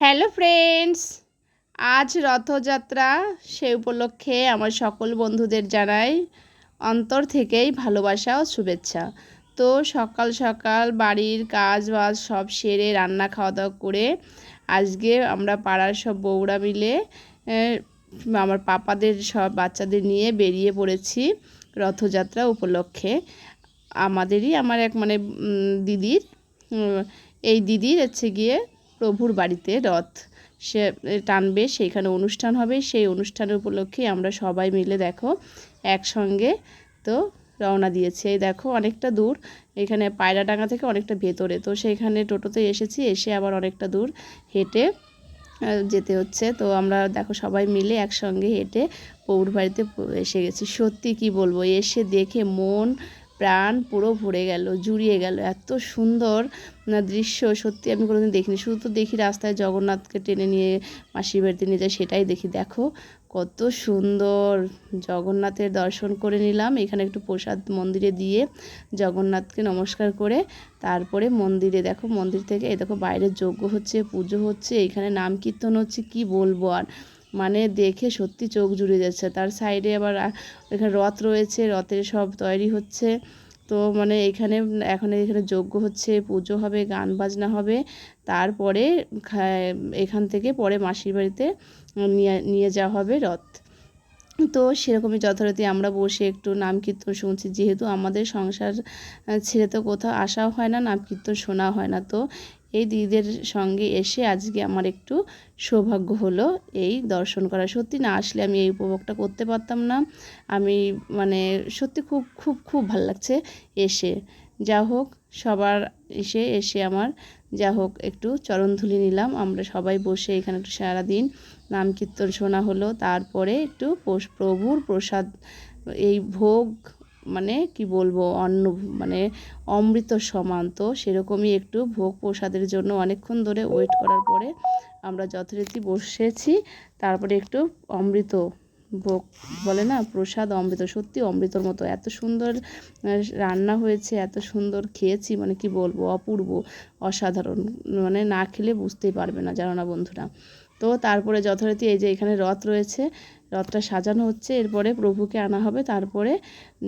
Hello friends, আজ রথযাত্রা সে উপলক্ষে আমার সকল বন্ধুদের জানাই অন্তর থেকেই ভালোবাসা ও শুভেচ্ছা। তো সকাল সকাল বাড়ির কাজ বাজ সব সেরে রান্না খাওয়া দাওয়া করে আজকে আমরা পাড়ার সব বউরা মিলে আমার পাপাদের সব বাচ্চাদের নিয়ে বেরিয়ে পড়েছি রথযাত্রা উপলক্ষে। আমাদেরই, আমার এক মানে দিদির এই দিদির হচ্ছে গিয়ে প্রভুর বাড়িতে রথ। সে টানবে, সেইখানে অনুষ্ঠান হবে। সেই অনুষ্ঠানের উপলক্ষে আমরা সবাই মিলে দেখো, একসঙ্গে তো রওনা দিয়েছি। এই দেখো, অনেকটা দূর। এখানে পায়রাডাঙ্গা থেকে অনেকটা ভেতরে। তো সেইখানে টোটোতে এসেছি, এসে আবার অনেকটা দূর হেঁটে যেতে হচ্ছে। তো আমরা দেখো সবাই মিলে একসঙ্গে হেঁটে পৌর বাড়িতে এসে গেছি। সত্যি কি বলব, এসে দেখে মন প্রাণ পুরো ভরে গেল, জুড়িয়ে গেল। এত সুন্দর দৃশ্য, সত্যি আমি কোনোদিন দেখিনি। শুধু তো দেখি রাস্তায় জগন্নাথকে টেনে নিয়ে মাসির বাড়িতে নিয়ে যায়, সেটাই দেখি। দেখো, কত সুন্দর জগন্নাথের দর্শন করে নিলাম। এখানে একটু প্রসাদ মন্দিরে দিয়ে জগন্নাথকে নমস্কার করে তারপরে মন্দিরে, দেখো, মন্দির থেকে, এই দেখো বাইরের যজ্ঞ হচ্ছে, পুজো হচ্ছে, এখানে নাম কীর্তন হচ্ছে, কি বলব আর। মানে দেখে সত্যি চোখ জুড়ে যাচ্ছে। তার সাইডে আবার এখানে রথ রয়েছে, রথের সব তৈরি হচ্ছে। তো মানে এখানে, এখন এখানে যজ্ঞ হচ্ছে, পুজো হবে, গান বাজনা হবে। তারপরে এখান থেকে পরে মাসির বাড়িতে নিয়ে নিয়ে যাওয়া হবে রথ। তো সেরকমই যথারীতি আমরা বসে একটু নাম কীর্তন শুনছি। যেহেতু আমাদের সংসার ছেড়ে তো কোথাও আসাও হয় না, নাম কীর্তন শোনা হয় না। তো এই দিদিদের সঙ্গে এসে আজকে আমার একটু সৌভাগ্য হলো এই দর্শন করা। সত্যি না আসলে আমি এই উপভোগটা করতে পারতাম না। আমি মানে সত্যি খুব খুব খুব ভালো লাগছে এসে। যা হোক, সবার এসে এসে আমার যা হোক একটু চরণধুলি নিলাম। আমরা সবাই বসে এখানে একটু সারাদিন নাম কীর্তন শোনা হলো। তারপরে একটু প্রভুর প্রসাদ, এই ভোগ মানে কি বলব, অন্ন মানে অমৃত সমান। তো সেরকমই একটু ভোগ প্রসাদের জন্য অনেকক্ষণ ধরে ওয়েট করার পরে আমরা যথারীতি বসেছি। তারপরে একটু অমৃত ভোগ বলে না, প্রসাদ অমৃত। সত্যি অমৃতর মতো এত সুন্দর রান্না হয়েছে, এত সুন্দর খেয়েছি মানে কি বলব, অপূর্ব, অসাধারণ। মানে না খেলে বুঝতেই পারবে না জানো না বন্ধুরা। তো তারপরে যথারীতি এই যে এখানে রথ রয়েছে রথটা সাজানো হচ্ছে, এরপরে প্রভুকে আনা হবে, তারপরে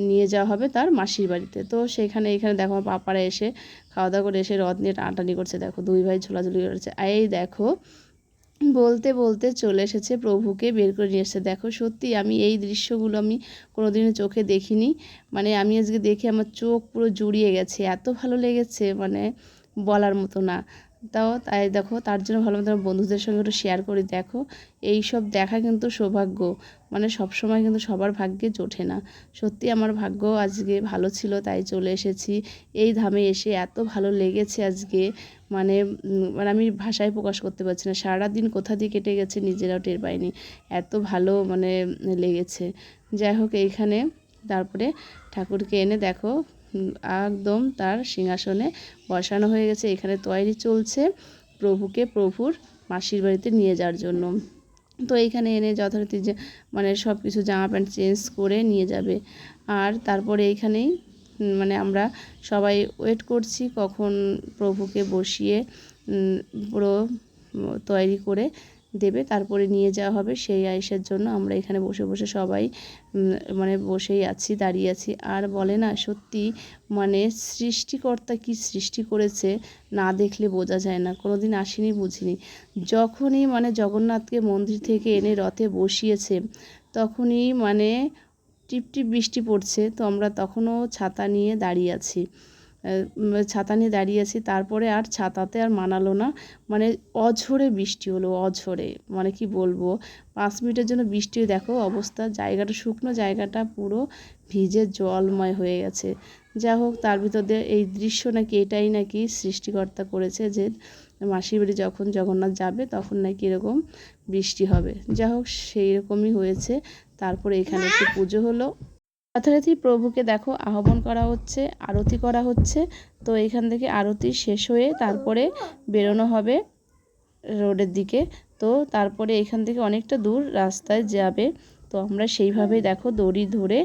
নিয়ে যাওয়া হবে তার মাসির বাড়িতে। তো সেখানে, এখানে দেখো আমার পাপারা এসে খাওয়া দাওয়া করে এসে রথ নিয়ে টানাটানি করছে, দেখো দুই ভাই ঝোলাঝুলি করেছে। এই দেখো, বলতে বলতে চলে এসেছে প্রভুকে বের করে নিয়ে এসেছে। দেখো, সত্যি আমি এই দৃশ্যগুলো আমি কোনোদিনও চোখে দেখিনি। মানে আমি আজকে দেখে আমার চোখ পুরো জুড়িয়ে গেছে, এত ভালো লেগেছে মানে বলার মতো না। তাও তাই দেখো, তার জন্য ভালো মতো বন্ধুদের সঙ্গে একটু শেয়ার করি। দেখো এই সব দেখা কিন্তু সৌভাগ্য। মানে সব সময় কিন্তু সবার ভাগ্যে জোটে না। সত্যি আমার ভাগ্য আজকে ভালো ছিল, তাই চলে এসেছি। এই ধামে এসে এত ভালো লেগেছে আজকে। মানে মানে আমি ভাষায় প্রকাশ করতে পারছি না। সারাদিন কোথা দিয়ে কেটে গেছে নিজেরাও টের পাইনি। এত ভালো মানে লেগেছে। যাই হোক, এইখানে। তারপরে ঠাকুরকে এনে দেখো একদম তার সিংহাসনে বসানো হয়ে গেছে, এখানে তৈরি চলছে প্রভুকে প্রভুর মাসির বাড়িতে নিয়ে যাওয়ার জন্য। তো এইখানে এনে যথারীতি যে মানে সব কিছু জামা প্যান্ট চেঞ্জ করে নিয়ে যাবে। আর তারপরে এইখানেই মানে আমরা সবাই ওয়েট করছি কখন প্রভুকে বসিয়ে পুরো তৈরি করে দেবে, তারপরে নিয়ে যাওয়া হবে। সেই আয়েসের জন্য আমরা এখানে বসে বসে সবাই মানে বসেই আছি, দাঁড়িয়ে আছি। আর বলে না, সত্যি মানে সৃষ্টিকর্তা কি সৃষ্টি করেছে না দেখলে বোঝা যায় না। কোনো দিন আসিনি, বুঝিনি। যখনই মানে জগন্নাথকে মন্দির থেকে এনে রথে বসিয়েছে, তখনই মানে টিপটিপ বৃষ্টি পড়ছে, তো আমরা তখনও ছাতা নিয়ে দাঁড়িয়ে আছি। ছাতা নিয়ে দাঁড়িয়ে আছি। তারপরে আর ছাতাতে আর মানালো না। মানে অঝরে বৃষ্টি হলো, অঝরে। মানে কি বলব? পাঁচ মিনিটের জন্য বৃষ্টি, দেখো অবস্থা। জায়গাটা শুকনো, জায়গাটা পুরো ভিজে জলময় হয়ে গেছে। যা হোক, তার ভিতর দিয়ে এই দৃশ্য নাকি এটাই নাকি সৃষ্টিকর্তা করেছে যে, মাসির বাড়ি যখন জগন্নাথ যাবে, তখন নাকি এরকম বৃষ্টি হবে। যা হোক সেই রকমই হয়েছে। তারপরে এখানে একটু পুজো হলো। যথারীতি প্রভুকে দেখো, আহ্বান করা হচ্ছে, আরতি করা হচ্ছে। তো এখান থেকে আরতি শেষ হয়ে তারপরে বেরোনো হবে রোডের দিকে। তো তারপরে এখান থেকে অনেকটা দূর রাস্তায় যাবে তো আমরা সেইভাবে দেখো দড়ি ধরে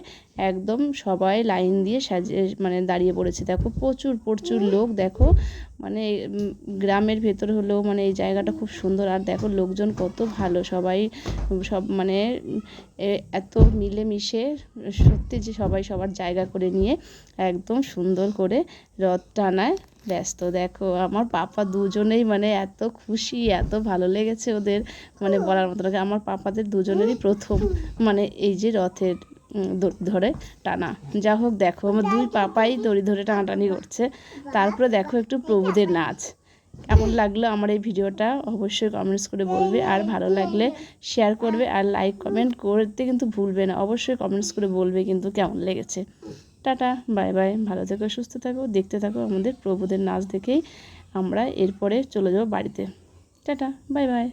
একদম সবাই লাইন দিয়ে সাজিয়ে মানে দাঁড়িয়ে পড়েছে। দেখো প্রচুর প্রচুর লোক দেখো মানে গ্রামের ভেতর হলেও মানে এই জায়গাটা খুব সুন্দর। আর দেখো লোকজন কত ভালো সবাই সব মানে এত মিলেমিশে সত্যি যে সবাই সবার জায়গা করে নিয়ে একদম সুন্দর করে রথ টানায়। ব্যস্ত। দেখো, আমার পাপা দুজনেই মানে এত খুশি, এত ভালো লেগেছে ওদের মানে বলার মতো লাগে আমার পাপাদের দুজনেরই প্রথম মানে এই যে রথের ধরে টানা। যা হোক, দেখো, আমার দুই পাপাই দড়ি ধরে টানাটানি করছে। তারপরে দেখো একটু প্রভুদের নাচ। কেমন লাগল আমার এই ভিডিওটা অবশ্যই কমেন্টস করে বলবে। আর ভালো লাগলে শেয়ার করবে আর লাইক কমেন্ট করতে কিন্তু ভুলবে না। অবশ্যই কমেন্টস করে বলবে কিন্তু কেমন লেগেছে। Tata, bye bye. ভালো থেকো, সুস্থ থাকো, দেখতে থাকো আমাদের প্রভুদের নাচ দেখেই আমরা এরপরে চলে যাব বাড়িতে। Tata, bye bye.